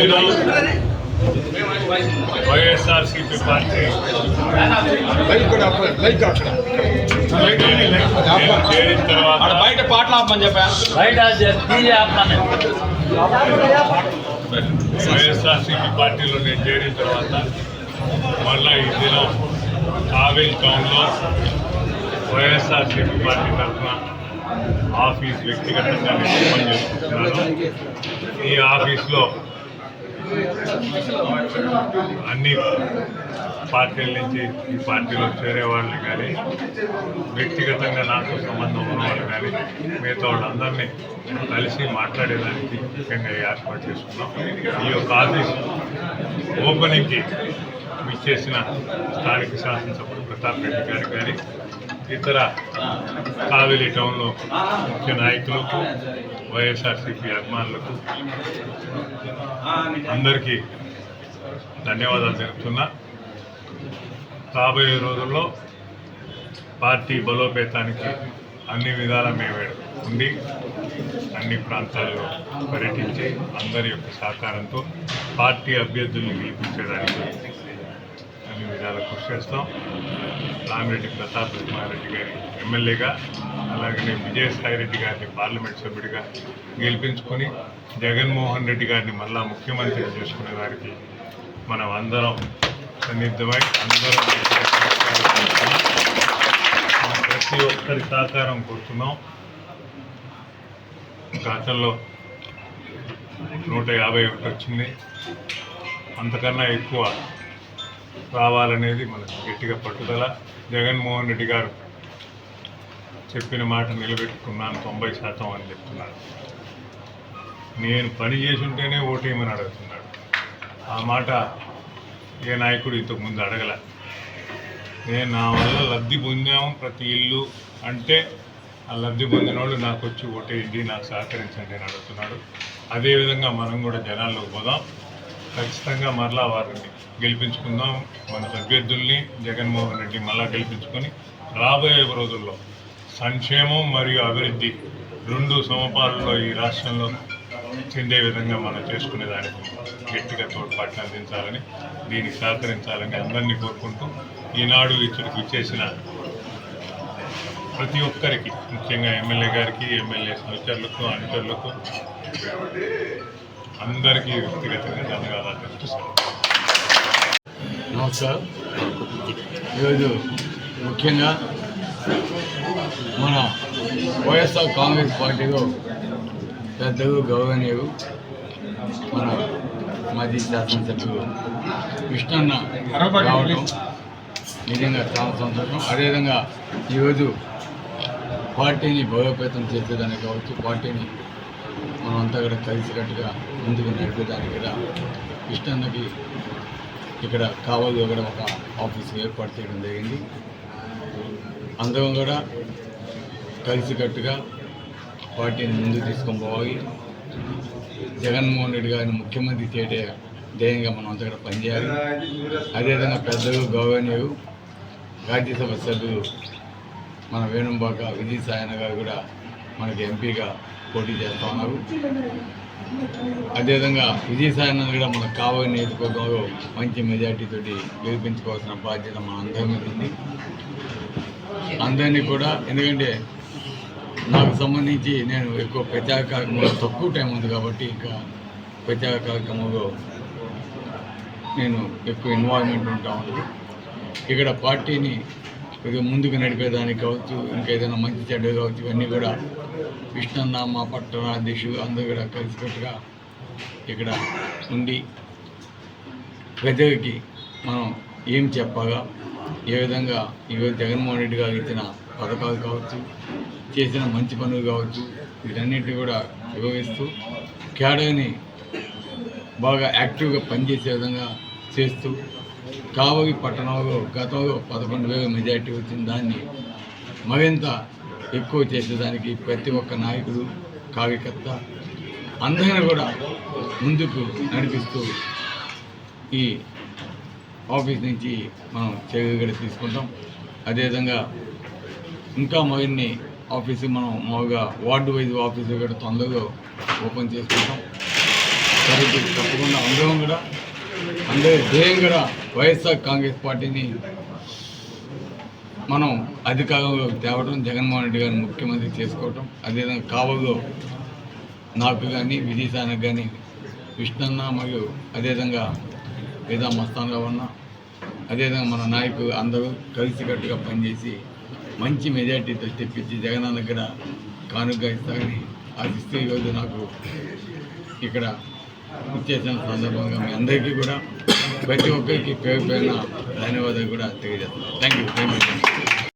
నేను వైఎస్ఆర్సీపీ పార్టీ చేరిన తర్వాత బయట పాటలు ఆపమని చెప్పాను బయట వైఎస్ఆర్సీపీ పార్టీలో నేను చేరిన తర్వాత మళ్ళీ ఈ దినం కావేల్ టౌన్లో వైఎస్ఆర్సీపీ పార్టీ తరఫున ఆఫీస్ వ్యక్తిగతంగా నేను పనిచేసుకుంటున్నాను ఈ ఆఫీస్లో అన్ని పార్టీల నుంచి ఈ పార్టీలో చేరే వాళ్ళని కానీ వ్యక్తిగతంగా నాకు సంబంధం ఉన్నవాళ్ళు కానీ మిగతా వాళ్ళందరినీ కలిసి మాట్లాడేదానికి ముఖ్యంగా ఏర్పాటు చేసుకున్నాం. ఈ యొక్క ఆఫీస్ ఓపెనింగ్కి విచ్చేసిన స్థానిక శాసనసభ్యుడు ప్రతాప్ రెడ్డి గారు కానీ ఇతర కావేలి టౌన్లో ముఖ్య నాయకులకు వైఎస్ఆర్సీపీ అభిమానులకు అందరికీ ధన్యవాదాలు తెలుపుతున్నా. రాబోయే రోజుల్లో పార్టీ బలోపేతానికి అన్ని విధాల మేము ఉండి అన్ని ప్రాంతాల్లో పర్యటించి అందరి యొక్క సహకారంతో పార్టీ అభ్యర్థుల్ని గెలిపించడానికి అన్ని విధాల కృషి చేస్తాం. రామిరెడ్డి ప్రతాప్ సింహారెడ్డి గారి ఎమ్మెల్యేగా అలాగనే విజయసాయి రెడ్డి గారిని పార్లమెంట్ సభ్యుడిగా గెలిపించుకొని జగన్మోహన్ రెడ్డి గారిని మళ్ళా ముఖ్యమంత్రి చేసుకునే దానికి మనం అందరం సన్నిద్ధమై అందరం ప్రతి ఒక్కరి సహకారం కోరుతున్నాం. గతంలో నూట యాభై ఒకటి వచ్చింది. అంతకన్నా ఎక్కువ రావాలనేది మనకు గట్టిగా పట్టుదల. జగన్మోహన్ రెడ్డి గారు చెప్పిన మాట నిలబెట్టుకున్నాను తొంభై శాతం అని చెప్తున్నాడు నేను పని చేసుంటేనే ఓటేయమని అడుగుతున్నాడు. ఆ మాట ఏ నాయకుడు ఇంతకు ముందు అడగల. నేను నా వల్ల లబ్ధి పొందాము ప్రతి ఇల్లు అంటే ఆ లబ్ధి పొందిన వాళ్ళు నాకు వచ్చి ఓటేయండి నాకు సహకరించండి అని అడుగుతున్నాడు. అదేవిధంగా మనం కూడా జనాల్లోకి పోదాం. ఖచ్చితంగా మరలా వారిని గెలిపించుకుందాం. మన అభ్యర్థుల్ని జగన్మోహన్ రెడ్డి మళ్ళా గెలిపించుకొని రాబోయే రోజుల్లో సంక్షేమం మరియు అభివృద్ధి రెండు సమపాలలో ఈ రాష్ట్రంలో చెందే విధంగా మనం చేసుకునే దానికి గట్టిగా తోడ్పాటును అందించాలని దీనికి సహకరించాలని అందరినీ కోరుకుంటూ ఈనాడు ఇక్కడికి ఇచ్చేసిన ప్రతి ఒక్కరికి ముఖ్యంగా ఎమ్మెల్యే గారికి ఎమ్మెల్యే సహచరులకు అనుచరులకు అందరికీ వ్యక్తిగతంగా ధన్యవాదాలు తెలుపుతున్నాను. నమస్కారం. ఈరోజు ముఖ్యంగా మన వైఎస్ఆర్ కాంగ్రెస్ పార్టీలో పెద్దలు గౌరవనీయులు మన మాజీ శాసనసభ్యులు కృష్ణన్న రావడం నిజంగా చాలా సంతోషం. అదేవిధంగా ఈరోజు పార్టీని బలోపేతం చేసేదానికి కావచ్చు పార్టీని మనమంతా కూడా కలిసికట్టుగా ముందుకు నడిపేదానికి కూడా కృష్ణన్నకి ఇక్కడ కావాలి కూడా ఒక ఆఫీస్ ఏర్పాటు చేయడం జరిగింది. అందరం కూడా కలిసికట్టుగా పార్టీని ముందుకు తీసుకొని పోవాలి. జగన్మోహన్ రెడ్డి గారిని ముఖ్యమంత్రి చేయటే ధ్యేయంగా మనం అంతా కూడా పనిచేయాలి. అదేవిధంగా పెద్దలు గౌరవనీయులు రాజ్యసభ సభ్యులు మన వేణుంబాక విజయ్ సాయన గారు కూడా మనకి ఎంపీగా పోటీ చేస్తూ ఉన్నారు. అదేవిధంగా విజయసాయి కూడా మనకు కావాలి నియోజకవర్గంలో మంచి మెజార్టీతో గెలిపించుకోవాల్సిన బాధ్యత మన అందరి మీద ఉంది. అందరినీ కూడా ఎందుకంటే నాకు సంబంధించి నేను ఎక్కువ ప్రచార కార్యక్రమంలో తక్కువ టైం ఉంది కాబట్టి ఇంకా ప్రచార కార్యక్రమంలో నేను ఎక్కువ ఇన్వాల్వ్మెంట్ ఉంటా ఉంది. ఇక్కడ పార్టీని కొద్దిగా ముందుకు నడిపేదానికి కావచ్చు ఇంకా ఏదైనా మంచి చెడ్డ కావచ్చు ఇవన్నీ కూడా కృష్ణన్న మా పట్టణ అధ్యక్షులు అందరూ కూడా కలిసికట్టుగా ఇక్కడ ఉండి ప్రజలకి మనం ఏం చెప్పగా ఏ విధంగా ఈరోజు జగన్మోహన్ రెడ్డి గారు ఇచ్చిన పథకాలు కావచ్చు చేసిన మంచి పనులు కావచ్చు వీటన్నిటిని కూడా వివరిస్తూ క్యాడర్ని బాగా యాక్టివ్గా పనిచేసే విధంగా చేస్తూ కావలి పట్టణంలో గతంలో పదకొండు వేల మెజార్టీ వచ్చిన దాన్ని మరింత ఎక్కువ చేసేదానికి ప్రతి ఒక్క నాయకుడు కార్యకర్త అందరిని కూడా ముందుకు నడిపిస్తూ ఈ ఆఫీస్ నుంచి మనం చర్యలు తీసుకుంటాం. అదేవిధంగా ఇంకా మరిన్ని ఆఫీసు మనం మామూలుగా వార్డు వైజ్ ఆఫీసు కూడా తొందరగా ఓపెన్ చేసుకుంటాం. కాబట్టి తప్పకుండా అందరం కూడా అందరి ధ్యేయం కూడా వైఎస్ఆర్ కాంగ్రెస్ పార్టీని మనం అధికారంలోకి తేవడం జగన్మోహన్ రెడ్డి గారిని ముఖ్యమంత్రి చేసుకోవటం అదేవిధంగా కావల్లో నాకు కానీ విజయసానికి కానీ కృష్ణన్న మరియు అదేవిధంగా వేదా మస్తాన్ ఉన్న అదేవిధంగా మన నాయకులు అందరూ కలిసికట్టుగా పనిచేసి మంచి మెజార్టీతో తెప్పించి జగనన్న దగ్గర కానుక ఇస్తారని ఆశిస్తూ ఈరోజు నాకు ఇక్కడ ఇచ్చేసిన సందర్భంగా మీ అందరికీ కూడా ప్రతి ఒక్కరికి పేరు పైన ధన్యవాదాలు కూడా తెలియజేస్తాను థ్యాంక్ యూ థ్యాంక్ మచ్